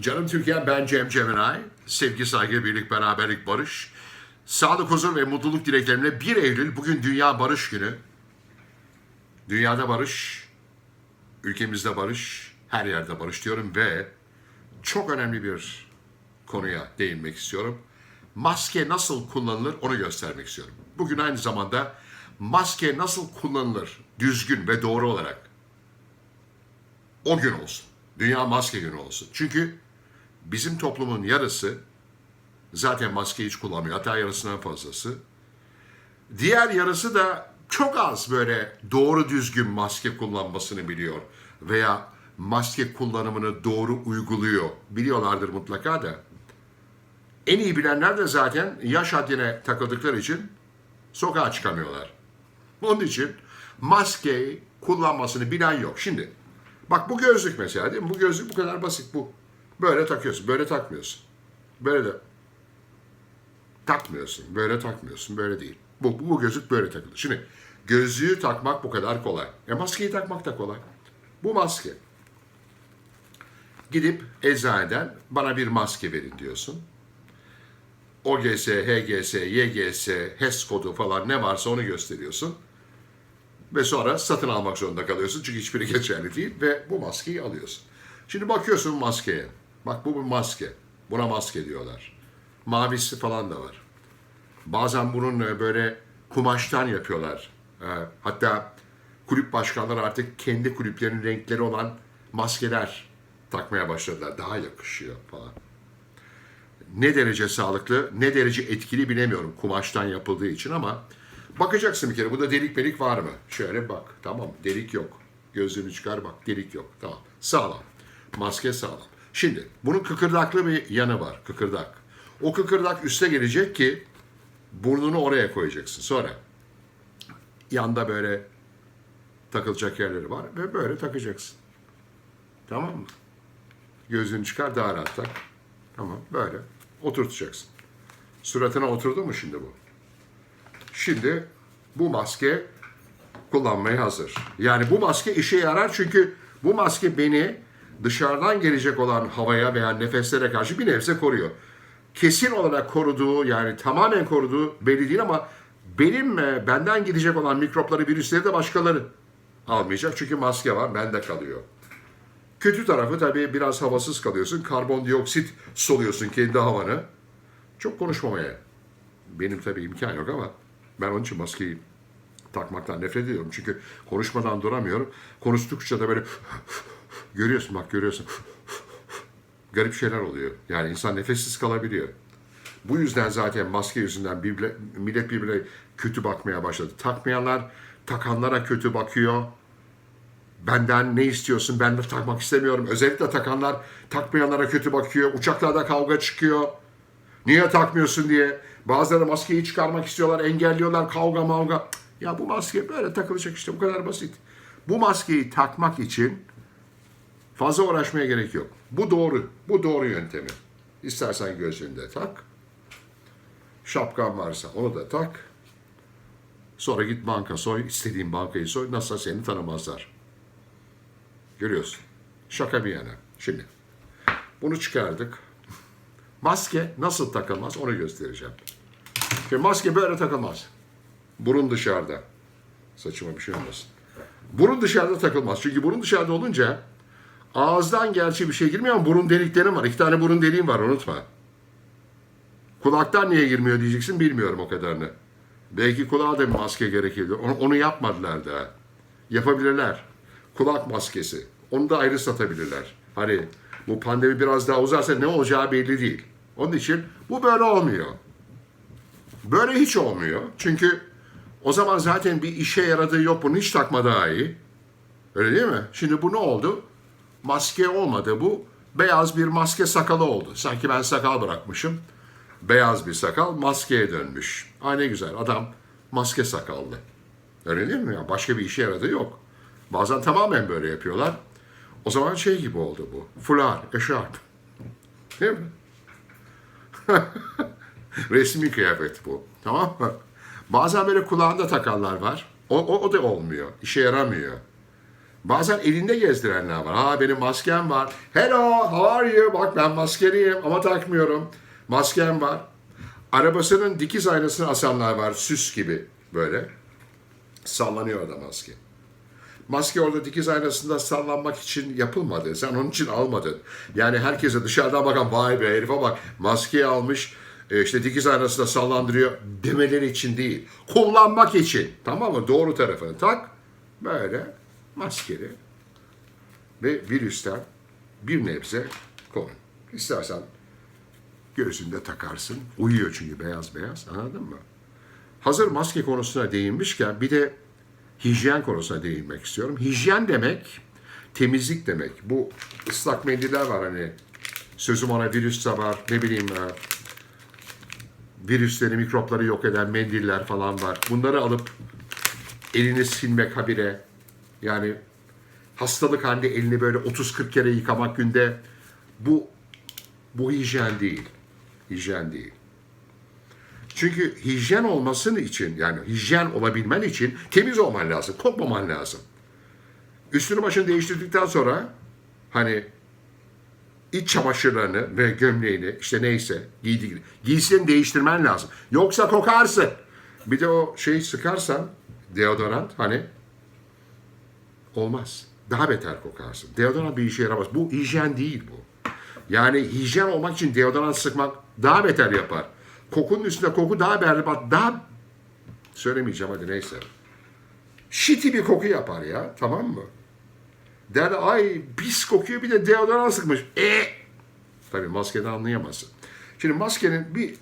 Canım Türkiye ben Cem Ceminay. Sevgi, saygı, birlik, beraberlik, barış. Sağlık, huzur ve mutluluk dileklerimle 1 Eylül bugün Dünya Barış Günü. Dünyada barış, ülkemizde barış, her yerde barış diyorum ve çok önemli bir konuya değinmek istiyorum. Maske nasıl kullanılır onu göstermek istiyorum. Bugün aynı zamanda maske nasıl kullanılır düzgün ve doğru olarak o gün olsun. Dünya Maske Günü olsun. Çünkü bizim toplumun yarısı zaten maske hiç kullanmıyor. Hatta yarısından fazlası. Diğer yarısı da çok az böyle doğru düzgün maske kullanmasını biliyor. Veya maske kullanımını doğru uyguluyor. Biliyorlardır mutlaka da. En iyi bilenler de zaten yaş haddine takıldıkları için sokağa çıkamıyorlar. Onun için maskeyi kullanmasını bilen yok. Şimdi bak bu gözlük mesela değil mi? Bu gözlük bu kadar basit bu. Böyle takıyorsun, böyle takmıyorsun. Böyle de takmıyorsun, böyle takmıyorsun, böyle değil. Bu, bu, bu gözlük böyle takılır. Şimdi gözlüğü takmak bu kadar kolay. E maskeyi takmak da kolay. Bu maske. Gidip eczaneden bana bir maske verin diyorsun. OGS, HGS, YGS, HES kodu falan ne varsa onu gösteriyorsun. Ve sonra satın almak zorunda kalıyorsun çünkü hiçbiri geçerli değil ve bu maskeyi alıyorsun. Şimdi bakıyorsun maskeye. Bak bu bir maske. Buna maske diyorlar. Mavisi falan da var. Bazen bunun e, böyle kumaştan yapıyorlar. E, Hatta kulüp başkanları artık kendi kulüplerinin renkleri olan maskeler takmaya başladılar. Daha yakışıyor falan ne derece sağlıklı, ne derece etkili bilemiyorum kumaştan yapıldığı için ama bakacaksın bir kere. Bu da delik melik var mı? Şöyle bak. Tamam delik yok. Gözlüğünü çıkar bak delik yok. Tamam. Sağlam. Maske sağlam. Şimdi bunun kıkırdaklı bir yanı var. Kıkırdak. O kıkırdak üste gelecek ki burnunu oraya koyacaksın. Sonra yanda böyle takılacak yerleri var ve böyle takacaksın. Tamam mı? Gözünü çıkar daha rahat tak. Tamam böyle oturtacaksın. Suratına oturdu mu şimdi bu? Şimdi bu maske kullanmaya hazır. Yani bu maske işe yarar çünkü bu maske beni dışarıdan gelecek olan havaya veya nefeslere karşı bir nebze koruyor. Kesin olarak koruduğu yani tamamen koruduğu belli değil ama benim e, benden gidecek olan mikropları, virüsleri de başkaları almayacak. Çünkü maske var, bende kalıyor. Kötü tarafı tabii biraz havasız kalıyorsun. Karbondioksit soluyorsun kendi havanı. Çok konuşmamaya. Benim tabii imkan yok ama ben onun için maskeyi takmaktan nefret ediyorum. Çünkü konuşmadan duramıyorum. Konuştukça da böyle görüyorsun bak görüyorsun. Garip şeyler oluyor. Yani insan nefessiz kalabiliyor. Bu yüzden zaten maske yüzünden birbirine, millet birbirine kötü bakmaya başladı. Takmayanlar takanlara kötü bakıyor benden ne istiyorsun ben de takmak istemiyorum. Özellikle takanlar takmayanlara kötü bakıyor. Uçaklarda kavga çıkıyor. Niye takmıyorsun diye. Bazıları maskeyi çıkarmak istiyorlar, engelliyorlar kavga mavga. Ya bu maske böyle takılacak işte bu kadar basit. Bu maskeyi takmak için fazla uğraşmaya gerek yok. Bu doğru. Bu doğru yöntemi. İstersen gözünde tak. Şapkan varsa onu da tak. Sonra git banka soy, istediğin bankayı soy. Nasılsa seni tanımazlar. Görüyorsun. Şaka bir yana. Şimdi bunu çıkardık. Maske nasıl takılmaz onu göstereceğim. Şimdi maske böyle takılmaz. Burun dışarıda. Saçıma bir şey olmasın. Burun dışarıda takılmaz. Çünkü burun dışarıda olunca ağızdan gerçi bir şey girmiyor ama burun deliklerim var. İki tane burun deliğim var unutma. Kulaktan niye girmiyor diyeceksin bilmiyorum o kadarını. Belki kulağa da bir maske gerekirdi. Onu, onu yapmadılar daha. Yapabilirler. Kulak maskesi. Onu da ayrı satabilirler. Hani bu pandemi biraz daha uzarsa ne olacağı belli değil. Onun için bu böyle olmuyor. Böyle hiç olmuyor. Çünkü o zaman zaten bir işe yaradığı yok. Bunu hiç takma daha iyi. Öyle değil mi? Şimdi bu ne oldu? Maske olmadı bu. Beyaz bir maske sakalı oldu. Sanki ben sakal bırakmışım. Beyaz bir sakal maskeye dönmüş. Ay ne güzel adam maske sakallı. Öyle değil mi? ya? Başka bir işe yaradığı yok. Bazen tamamen böyle yapıyorlar. O zaman şey gibi oldu bu. Fular, eşarp. Değil mi? Resmi kıyafet bu. Tamam mı? Bazen böyle kulağında takanlar var. O, o, o da olmuyor. İşe yaramıyor. Bazen elinde gezdirenler var. Ha benim maskem var. Hello, how are you? Bak ben maskeliyim ama takmıyorum. Maskem var. Arabasının dikiz aynasını asanlar var. Süs gibi böyle. Sallanıyor orada maske. Maske orada dikiz aynasında sallanmak için yapılmadı. Sen onun için almadın. Yani herkese dışarıdan bakan vay be herife bak maskeyi almış e, işte dikiz aynasında sallandırıyor demeleri için değil. Kullanmak için. Tamam mı? Doğru tarafını tak. Böyle maskeli ve virüsten bir nebze korun. İstersen göğsünde takarsın. Uyuyor çünkü beyaz beyaz. Anladın mı? Hazır maske konusuna değinmişken bir de hijyen konusuna değinmek istiyorum. Hijyen demek temizlik demek. Bu ıslak mendiller var hani sözüm ona virüs de var ne bileyim virüsleri mikropları yok eden mendiller falan var. Bunları alıp elini silmek habire yani hastalık halinde elini böyle 30-40 kere yıkamak günde bu bu hijyen değil. Hijyen değil. Çünkü hijyen olmasın için yani hijyen olabilmen için temiz olman lazım. Kokmaman lazım. Üstünü başını değiştirdikten sonra hani iç çamaşırlarını ve gömleğini işte neyse giydi, giysini değiştirmen lazım. Yoksa kokarsın. Bir de o şeyi sıkarsan deodorant hani olmaz. Daha beter kokarsın. Deodorant bir işe yaramaz. Bu hijyen değil bu. Yani hijyen olmak için deodorant sıkmak daha beter yapar. Kokunun üstünde koku daha berbat, daha söylemeyeceğim hadi neyse. Şiti bir koku yapar ya tamam mı? Der ay pis kokuyor bir de deodorant sıkmış. E Tabii maskeden anlayamazsın. Şimdi maskenin bir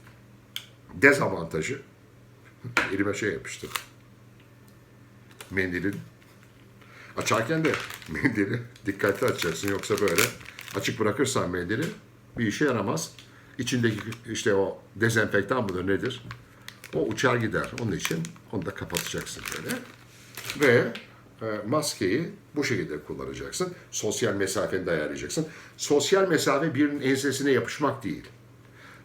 dezavantajı elime şey yapıştı. Mendilin Açarken de mendili dikkatli açacaksın yoksa böyle açık bırakırsan mendili bir işe yaramaz. İçindeki işte o dezenfektan mıdır nedir? O uçar gider. Onun için onu da kapatacaksın böyle. Ve e, maskeyi bu şekilde kullanacaksın. Sosyal mesafeni de ayarlayacaksın. Sosyal mesafe birinin ensesine yapışmak değil.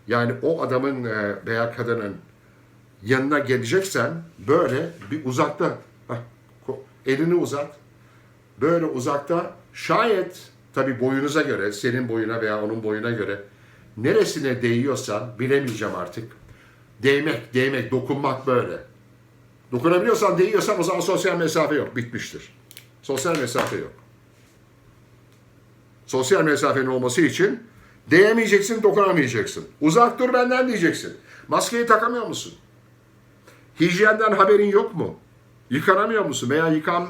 Yani o adamın e, veya kadının yanına geleceksen böyle bir uzakta elini uzat. Böyle uzakta şayet tabi boyunuza göre, senin boyuna veya onun boyuna göre neresine değiyorsan bilemeyeceğim artık. Değmek, değmek, dokunmak böyle. Dokunabiliyorsan, değiyorsan o zaman sosyal mesafe yok. Bitmiştir. Sosyal mesafe yok. Sosyal mesafenin olması için değemeyeceksin, dokunamayacaksın. Uzak dur benden diyeceksin. Maskeyi takamıyor musun? Hijyenden haberin yok mu? Yıkanamıyor musun? Veya yıkan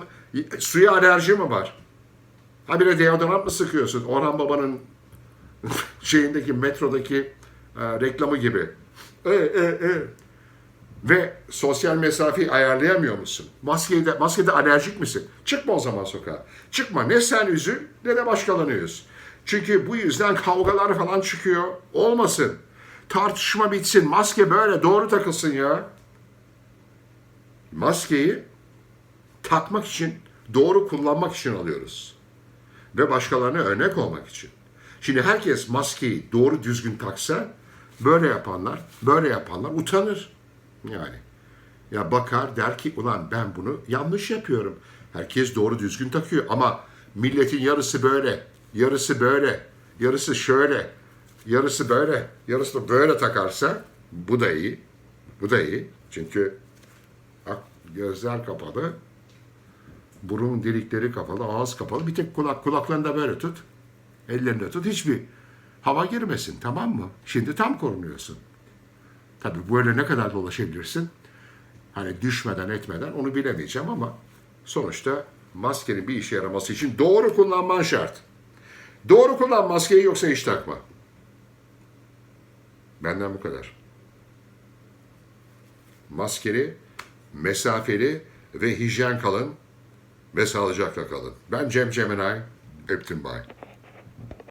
suya alerji mi var? Habire deodorant mı sıkıyorsun? Orhan Baba'nın şeyindeki metrodaki e, reklamı gibi. E, e, e. Ve sosyal mesafeyi ayarlayamıyor musun? Maskede, maskede alerjik misin? Çıkma o zaman sokağa. Çıkma. Ne sen üzül ne de başkalarını üz. Çünkü bu yüzden kavgalar falan çıkıyor. Olmasın. Tartışma bitsin. Maske böyle doğru takılsın ya. Maskeyi takmak için, doğru kullanmak için alıyoruz. Ve başkalarına örnek olmak için. Şimdi herkes maskeyi doğru düzgün taksa böyle yapanlar, böyle yapanlar utanır. Yani ya bakar der ki ulan ben bunu yanlış yapıyorum. Herkes doğru düzgün takıyor ama milletin yarısı böyle, yarısı böyle, yarısı şöyle, yarısı böyle, yarısı da böyle takarsa bu da iyi. Bu da iyi. Çünkü gözler kapalı, burun delikleri kapalı, ağız kapalı. Bir tek kulak, kulaklarını da böyle tut. Ellerinde tut. Hiçbir hava girmesin tamam mı? Şimdi tam korunuyorsun. Tabii böyle ne kadar dolaşabilirsin? Hani düşmeden etmeden onu bilemeyeceğim ama sonuçta maskenin bir işe yaraması için doğru kullanman şart. Doğru kullan maskeyi yoksa hiç takma. Benden bu kadar. Maskeli, mesafeli ve hijyen kalın ve sağlıcakla kalın. Ben Cem Cemenay, öptüm bay.